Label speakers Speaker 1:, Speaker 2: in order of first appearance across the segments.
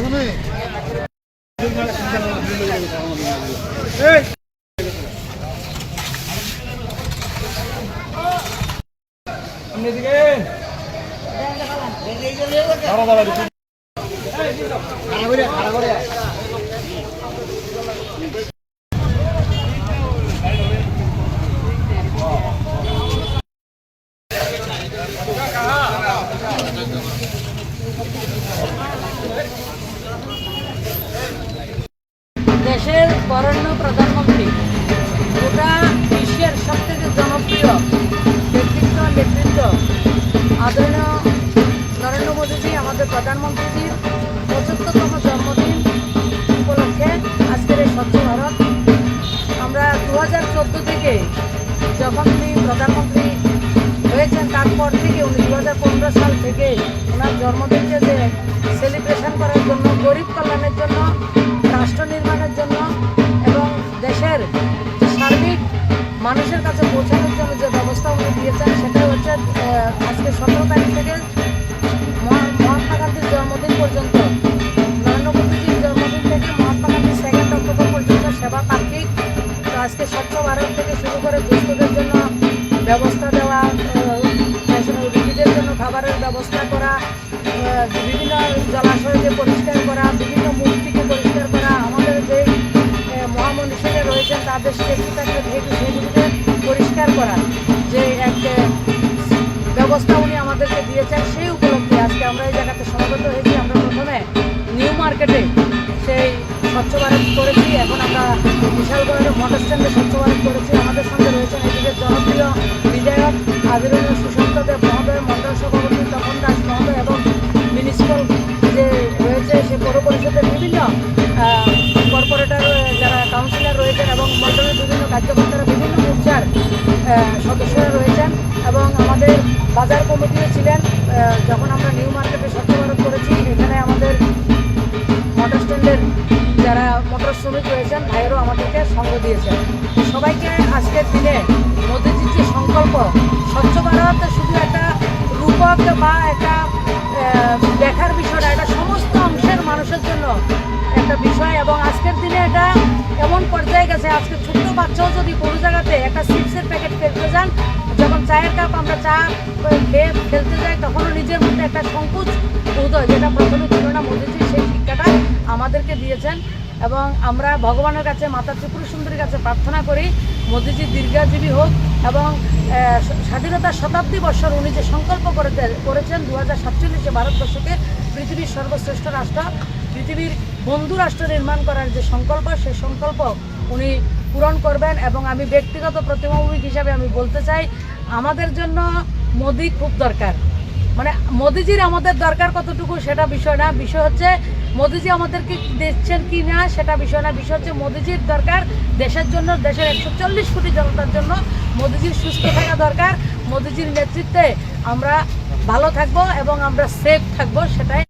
Speaker 1: দেশের বরেণ্য প্রধানমন্ত্রী। গোটা বিশ্বের সব থেকে জনপ্রিয় ব্যক্তিত্ব নেতৃত্ব আদরণীয় নরেন্দ্র মোদীজি, আমাদের প্রধানমন্ত্রীজির পঁচাত্তরতম জন্মদিন উপলক্ষে আজকের এই স্বচ্ছ ভারত। আমরা দু হাজার চোদ্দ থেকে যখন উনি প্রধানমন্ত্রী হয়েছেন, তারপর থেকে উনি দু হাজার পনেরো সাল থেকে ওনার জন্মদিনকে যে সেলিব্রেশন করার জন্য, গরিব কল্যাণের জন্য, রাষ্ট্র নির্মাণের জন্য এবং সার্বিক মানুষের কাছে পৌঁছানোর জন্য যে ব্যবস্থা উনি দিয়েছেন সেটা হচ্ছে আজকে সতেরো তারিখ থেকে মহাত্মা গান্ধীর জন্মদিন পর্যন্ত, নরেন্দ্র মোদীজির জন্মদিন থেকে মহাত্মা গান্ধীর সেকেন্ড অক্টোবর পর্যন্ত সেবা পাক্ষিক তো আজকে স্বচ্ছ ভারত থেকে শুরু করে দুস্থদের জন্য ব্যবস্থা দেওয়া রুগীদের জন্য খাবারের ব্যবস্থা করা বিভিন্ন জলাশয়কে পরিষ্কার করা, বিভিন্ন মূর্তিকে পরিষ্কার করা মহামনীষীরা রয়েছেন তাদের যেহেতু সেগুলিকে পরিষ্কার করা যে এক ব্যবস্থা উনি আমাদেরকে দিয়েছেন, সেই উপলক্ষে আজকে আমরা এই জায়গাতে সমবেত হয়েছি। আমরা প্রথমে নিউ মার্কেটে সেই স্বচ্ছ ভারত করেছি, এখন আমরা বিশালগড়ের মোটর স্ট্যান্ডে স্বচ্ছ ভারত করেছি। আমাদের সঙ্গে রয়েছেন এদিকে জনপ্রিয় বিধায়ক আদরণীয় সুশান্ত দেব মহোদয়, মন্ডল সভাপতি তপন দাস মহোদয় এবং মিউনিসিপাল যে রয়েছে, সে পৌর পরিষদের বিভিন্ন সদস্যরা রয়েছেন এবং আমাদের বাজার কমিটিও ছিলেন যখন আমরা নিউ মার্কেটে স্বচ্ছ ভারত করেছি, এখানে আমাদের মোটর স্ট্যান্ডের যারা মোটর শ্রমিক রয়েছেন, ভাইয়েরও আমাদেরকে সঙ্গ দিয়েছেন। সবাইকে আজকের দিনে মোদীজির যে সংকল্প, স্বচ্ছ ভারত শুধু একটা রূপক বা একটা দেখার বিষয় এটা সমস্ত অংশের মানুষের জন্য একটা বিষয় এবং আজকের দিনে এটা এমন পর্যায়ে গেছে, আজকে ছোট্ট বাচ্চাও যদি কোনো জায়গাতে একটা চিপসের প্যাকেট ফেলতে যান, যখন চায়ের কাপ আমরা চা ফেলতে যাই, তখনও নিজের মধ্যে একটা সংকোচ হয়, যেটা প্রথমে ছিল না মোদীজি সেই শিক্ষাটা আমাদেরকে দিয়েছেন। এবং আমরা ভগবানের কাছে, মাতা ত্রিপুর সুন্দরীর কাছে প্রার্থনা করি, মোদীজি দীর্ঘাজীবী হোক এবং স্বাধীনতার শতাব্দী বর্ষর উনি যে সংকল্প করেছে করেছেন দু হাজার সাতচল্লিশে ভারতবর্ষকে পৃথিবীর সর্বশ্রেষ্ঠ রাষ্ট্র, পৃথিবীর বন্ধু রাষ্ট্র নির্মাণ করার যে সংকল্প, সেই সংকল্প উনি পূরণ করবেন এবং আমি ব্যক্তিগত প্রতিমামূলিক হিসাবে আমি বলতে চাই, আমাদের জন্য মোদি খুব দরকার। মানে মোদিজির আমাদের দরকার কতটুকু সেটা বিষয় না, বিষয় হচ্ছে মোদিজি আমাদেরকে দিচ্ছেন কি না সেটা বিষয় না, বিষয় হচ্ছে মোদিজির দরকার দেশের জন্য, দেশের একশো চল্লিশ কোটি জনতার জন্য মোদিজির সুস্থ থাকা দরকার, মোদিজির নেতৃত্বে আমরা ভালো থাকব এবং আমরা সেফ থাকব সেটাই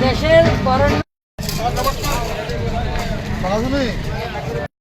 Speaker 1: দেশের করোনা